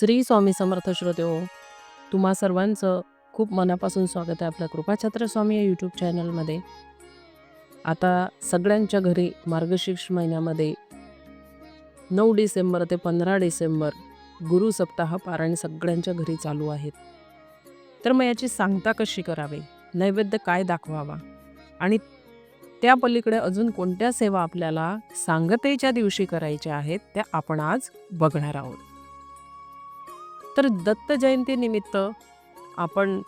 श्री स्वामी समर्थ श्रोते हो, तुम्हा सर्वांचं खूप मनापासून स्वागत आहे आपल्या कृपाछत्र स्वामी या यूट्यूब चॅनलमध्ये आता सगळ्यांच्या घरी मार्गशीर्ष महिन्यामध्ये नऊ डिसेंबर ते पंधरा डिसेंबर गुरु सप्ताह पारायण सगळ्यांच्या घरी चालू आहेत. तर मग याची सांगता कशी करावी? नैवेद्य काय दाखवावा? आणि त्या पलीकडे अजून कोणत्या सेवा आपल्याला सांगतेच्या दिवशी करायच्या आहेत त्या आपण आज बघणार आहोत. तर दत्त जयंतीनिमित्त आपण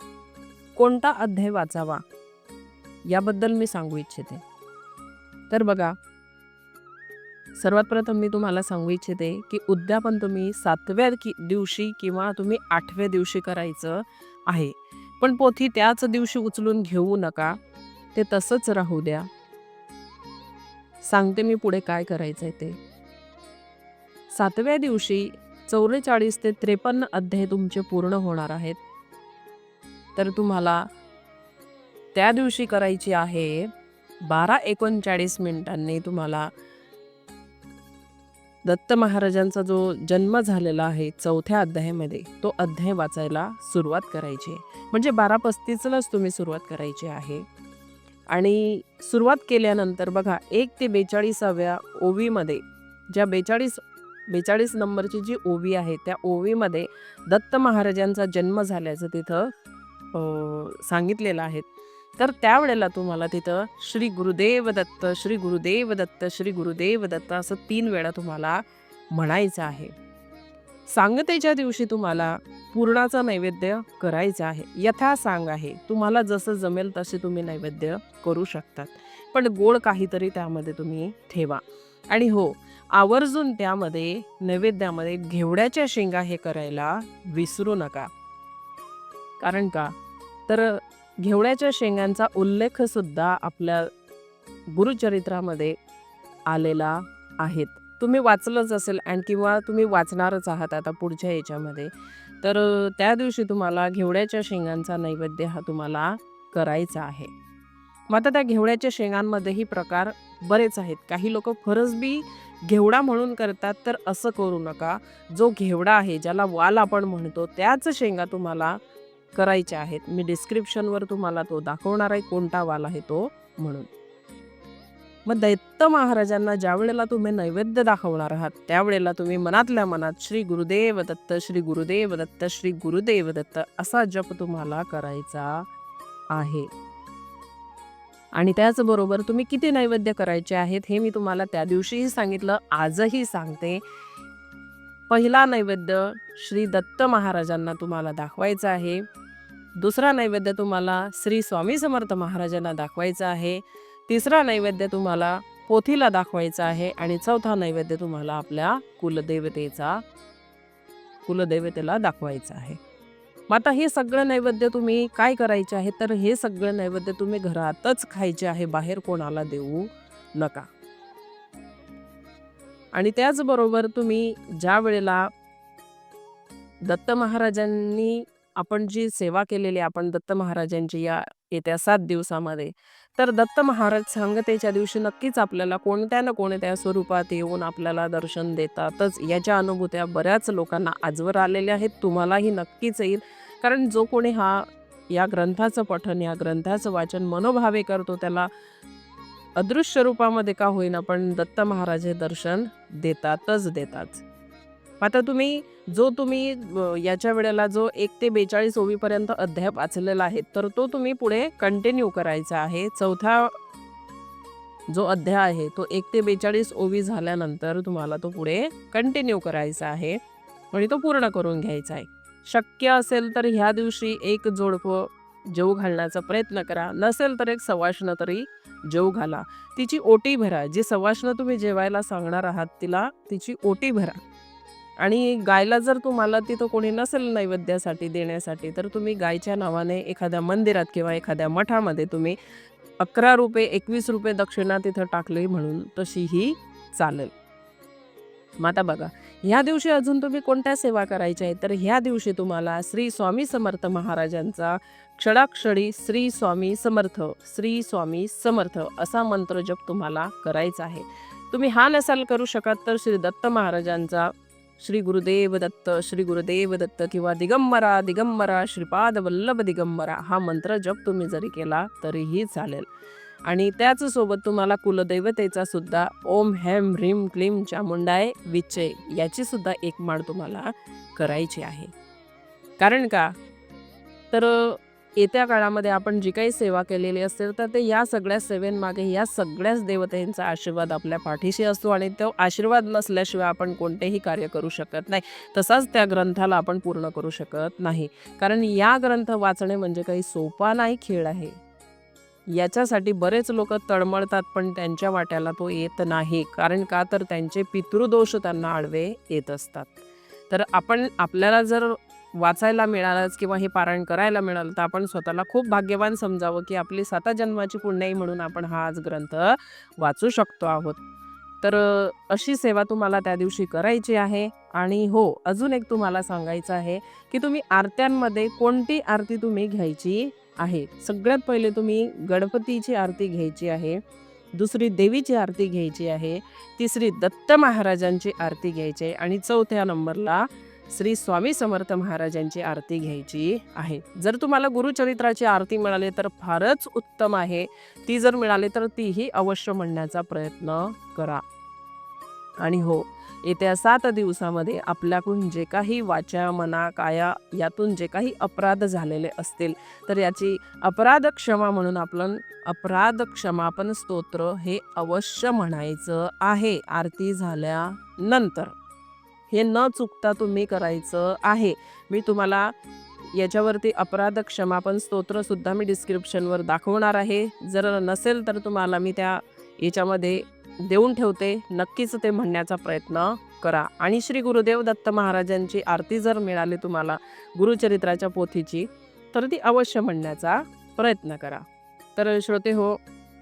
कोणता अध्याय वाचावा याबद्दल मी सांगू इच्छिते. तर बघा सर्वात प्रथम मी तुम्हाला सांगू इच्छिते की उद्यापन तुम्ही सातव्या कि दिवशी किंवा तुम्ही आठव्या दिवशी करायचं आहे. पण पोथी त्याच दिवशी उचलून घेऊ नका ते तसंच राहू द्या. सांगते मी पुढे काय करायचं आहे ते. सातव्या दिवशी चौवेचाळीस ते त्रेपन्न अध्याय तुमचे पूर्ण होणार आहेत. तर तुम्हाला त्या दिवशी करायची आहे बारा एकोणचाळीस मिनिटांनी तुम्हाला दत्त महाराजांचा जो जन्म झालेला आहे चौथ्या अध्यायामध्ये तो अध्याय वाचायला सुरुवात करायची आहे. म्हणजे बारा पस्तीसलाच तुम्ही सुरुवात करायची आहे. आणि सुरुवात केल्यानंतर बघा एक ते बेचाळीसाव्या ओवीमध्ये ज्या बेचाळीस बेचाळीस नंबरची जी ओवी आहे त्या ओवीमध्ये दत्त महाराजांचा जन्म झाल्याचं तिथं सांगितलेलं आहे. तर त्यावेळेला तुम्हाला तिथं श्री गुरुदेव दत्त श्री गुरुदेव दत्त श्री गुरुदेव दत्त असं तीन वेळा तुम्हाला म्हणायचं आहे. सांगतेच्या दिवशी तुम्हाला पूर्णाचा नैवेद्य करायचा आहे. यथा सांग आहे. तुम्हाला जसं जमेल तसे तुम्ही नैवेद्य करू शकतात. पण गोड काहीतरी त्यामध्ये तुम्ही ठेवा. आणि हो आवर्जून त्यामध्ये नैवेद्यामध्ये घेवड्याच्या शेंगा हे करायला विसरू नका. कारण का? तर घेवड्याच्या शेंगांचा उल्लेखसुद्धा आपल्या गुरुचरित्रामध्ये आलेला आहेत. तुम्ही वाचलंच असेल आणि किंवा तुम्ही वाचणारच आहात आता पुढच्या याच्यामध्ये तर त्या दिवशी तुम्हाला घेवड्याच्या शेंगांचा नैवेद्य हा तुम्हाला करायचा आहे. मग आता त्या घेवड्याच्या शेंगांमध्येही प्रकार बरेच आहेत. काही लोक फरसबी घेवडा म्हणून करतात तर असं करू नका. जो घेवडा आहे ज्याला वाल आपण म्हणतो त्याच शेंगा तुम्हाला करायच्या आहेत. मी डिस्क्रिप्शनवर तुम्हाला तो दाखवणार आहे कोणता वाल आहे तो म्हणून. मग दैत्य महाराजांना ज्या वेळेला तुम्ही नैवेद्य दाखवणार आहात त्यावेळेला तुम्ही मनातल्या मनात श्री गुरुदेव दत्त श्री गुरुदेव दत्त श्री गुरुदेव दत्त असा जप तुम्हाला करायचा आहे. आणि त्याचबरोबर तुम्ही किती नैवेद्य करायचे आहेत हे मी तुम्हाला त्या दिवशीही सांगितलं आजही सांगते. पहिला नैवेद्य श्री दत्त महाराजांना तुम्हाला दाखवायचा आहे. दुसरा नैवेद्य तुम्हाला श्री स्वामी समर्थ महाराजांना दाखवायचा आहे. तिसरा नैवेद्य तुम्हाला पोथीला दाखवायचा आहे आणि चौथा नैवेद्य तुम्हाला आपल्या कुलदेवतेचा कुलदेवतेला दाखवायचा आहे. मग आता हे सगळं नैवेद्य तुम्ही काय करायचे आहे? तर हे सगळं नैवेद्य तुम्ही घरातच खायचे आहे बाहेर कोणाला देऊ नका. आणि त्याचबरोबर तुम्ही ज्या वेळेला दत्त महाराजांनी आपण जी सेवा केलेली आहे, आपण दत्त महाराजांची या येत्या सात दिवसामध्ये तर दत्त महाराज सांगतेच्या दिवशी नक्कीच आपल्याला कोणत्या ना कोणत्या स्वरूपात येऊन आपल्याला दर्शन देतातच. याच्या अनुभूत्या बऱ्याच लोकांना आजवर आलेल्या आहेत. तुम्हालाही नक्कीच येईल. कारण जो कोणी हा या ग्रंथाचं पठन या ग्रंथाचं वाचन मनोभावे करतो त्याला अदृश्य रूपामध्ये का होईना पण दत्त महाराज हे दर्शन देतातच देतात. आता तुम्ही जो तुम्ही याच्या वेळेला जो एक ते बेचाळीस ओवीपर्यंत अध्याय वाचलेला आहे तर तो तुम्ही पुढे कंटिन्यू करायचा आहे. चौथा जो अध्याय आहे तो एक ते बेचाळीस ओवी झाल्यानंतर तुम्हाला तो पुढे कंटिन्यू करायचा आहे आणि तो पूर्ण करून घ्यायचा आहे. शक्य असेल तर ह्या दिवशी एक जोडपं जेव घालण्याचा प्रयत्न करा. नसेल तर एक सवाष्ण तरी जेव घाला. तिची ओटी भरा. जी सवाष्ण तुम्ही जेवायला सांगणार आहात तिला तिची ओटी भरा. आणि गायला जर तुम्हाला तिथं कोणी नसेल नैवेद्यासाठी देण्यासाठी तर तुम्ही गायच्या नावाने एखाद्या मंदिरात किंवा एखाद्या मठामध्ये तुम्ही अकरा रुपये एकवीस रुपये दक्षिणा तिथं टाकली म्हणून तशीही चालेल. मग आता बघा ह्या दिवशी अजून तुम्ही कोणत्या सेवा करायच्या आहेत? तर ह्या दिवशी तुम्हाला श्री स्वामी समर्थ महाराजांचा क्षणाक्षणी श्री स्वामी समर्थ श्री स्वामी समर्थ असा मंत्र जप तुम्हाला करायचा आहे. तुम्ही हा नसाल करू शकत तर श्री दत्त महाराजांचा श्री गुरुदेव दत्त श्री गुरुदेव दत्त किंवा दिगंबरा दिगंबरा श्रीपाद वल्लभ दिगंबरा हा मंत्र जप तुम्ही जरी केला तरीही चालेल. आणि त्याच सोबत तुम्हाला कुलदैवतेचा सुद्धा ओम हेम ह्रीम क्लीम चामुंडाय विचय याची सुद्धा एक माळ तुम्हाला करायची आहे. कारण का? तर येत्या काळामध्ये आपण जी काही सेवा केलेली असेल तर ते या सगळ्या सेवेंमागे या सगळ्याच देवतेंचा आशीर्वाद आपल्या पाठीशी असतो आणि तो आशीर्वाद नसल्याशिवाय आपण कोणतेही कार्य करू शकत नाही. तसाच त्या ग्रंथाला आपण पूर्ण करू शकत नाही. कारण या ग्रंथ वाचणे म्हणजे काही सोपा नाही खेळ आहे. याच्यासाठी बरेच लोक तळमळतात पण त्यांच्या वाट्याला तो येत नाही. कारण का? तर त्यांचे पितृदोष त्यांना आडवे येत असतात. तर आपण आपल्याला जर वाचायला मिळालंच किंवा हे पारायण करायला मिळालं तर आपण स्वतःला खूप भाग्यवान समजावं की आपली साता जन्माची पुण्याई म्हणून आपण हा आज ग्रंथ वाचू शकतो आहोत. तर अशी सेवा तुम्हाला त्या दिवशी करायची आहे आणि हो अजून एक तुम्हाला सांगायचं आहे की तुम्ही आरत्यांमध्ये कोणती आरती तुम्ही घ्यायची आहे? सगळ्यात पहिले तुम्ही गणपतीची आरती घ्यायची आहे दुसरी देवीची आरती घ्यायची आहे तिसरी दत्त महाराजांची आरती घ्यायची आहे आणि चौथ्या नंबरला श्री स्वामी समर्थ महाराजांची आरती घ्यायची आहे. जर तुम्हाला गुरुचरित्राची आरती मिळाली तर फारच उत्तम आहे. ती जर मिळाली तर तीही अवश्य म्हणण्याचा प्रयत्न करा. आणि हो येत्या सात दिवसामध्ये आपल्याकडून जे काही वाचा मना काया यातून जे काही अपराध झालेले असतील तर याची अपराध क्षमा म्हणून आपण अपराध क्षमापन स्तोत्र हे अवश्य म्हणायचं आहे. आरती झाल्यानंतर. हे न चुकता तुम्ही करायचं आहे. मी तुम्हाला याच्यावरती अपराध क्षमापन स्तोत्रसुद्धा मी डिस्क्रिप्शनवर दाखवणार आहे. जर नसेल तर तुम्हाला मी त्या याच्यामध्ये देऊन ठेवते. नक्कीच ते म्हणण्याचा प्रयत्न करा. आणि श्री गुरुदेव दत्त महाराजांची आरती जर मिळाली तुम्हाला गुरुचरित्राच्या पोथीची तर ती अवश्य म्हणण्याचा प्रयत्न करा. तर श्रोते हो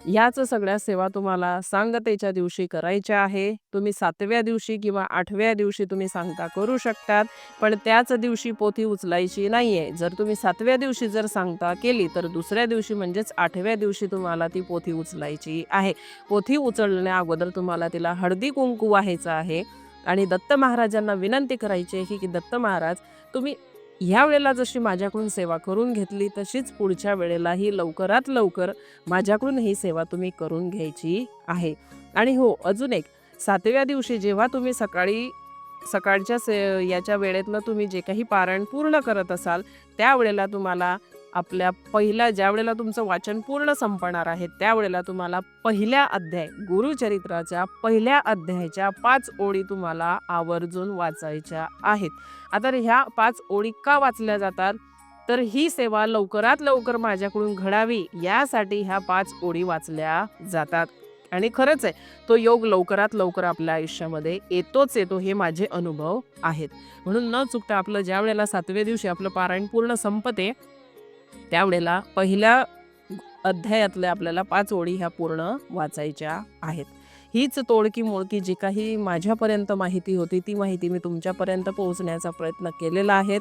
याच सगळ्या सेवा तुम्हाला सांगतेच्या दिवशी करायच्या आहे. तुम्ही सातव्या दिवशी किंवा आठव्या दिवशी तुम्ही सांगता करू शकतात पण त्याच दिवशी पोथी उचलायची नाही आहे जर तुम्ही सातव्या दिवशी जर सांगता केली तर दुसऱ्या दिवशी म्हणजेच आठव्या दिवशी तुम्हाला ती पोथी उचलायची आहे. पोथी उचलण्या अगोदर तुम्हाला तिला हळदी कुंकू व्हायचं आहे. आणि दत्त महाराजांना विनंती करायची आहे की दत्त महाराज तुम्ही ह्या वेळेला जशी माझ्याकडून सेवा करून घेतली तशीच पुढच्या वेळेलाही लवकरात लवकर माझ्याकडून ही सेवा तुम्ही करून घ्यायची आहे. आणि हो अजून एक. सातव्या दिवशी जेव्हा तुम्ही सकाळी सकाळच्या से याच्या वेळेतनं तुम्ही जे काही पारण पूर्ण करत असाल त्यावेळेला तुम्हाला आपल्या पहिल्या ज्या वेळेला तुमचं वाचन पूर्ण संपणार आहे त्यावेळेला तुम्हाला पहिल्या अध्याय गुरुचरित्राच्या पहिल्या अध्यायाच्या पाच ओळी तुम्हाला आवर्जून वाचायच्या आहेत. आता ह्या पाच ओळी का वाचल्या जातात? तर ही सेवा लवकरात लवकर माझ्याकडून घडावी यासाठी ह्या पाच ओळी वाचल्या जातात. आणि खरंच आहे तो योग लवकरात लवकर आपल्या आयुष्यामध्ये येतोच येतो हे माझे अनुभव आहेत. म्हणून न चुकता आपलं ज्या वेळेला सातव्या दिवशी आपलं पारायण पूर्ण संपते त्यावेळेला पहिल्या अध्यायातल्या आपल्याला पाच ओळी ह्या पूर्ण वाचायच्या आहेत. हीच तोडकी मोडकी जी काही माझ्यापर्यंत माहिती होती ती माहिती मी तुमच्यापर्यंत पोहोचण्याचा प्रयत्न केलेला आहे.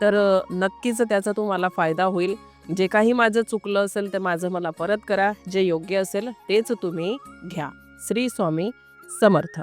तर नक्कीच त्याचा तुम्हाला फायदा होईल. जे काही माझं चुकलं असेल ते माझं मला परत करा. जे योग्य असेल तेच तुम्ही घ्या. श्री स्वामी समर्थ.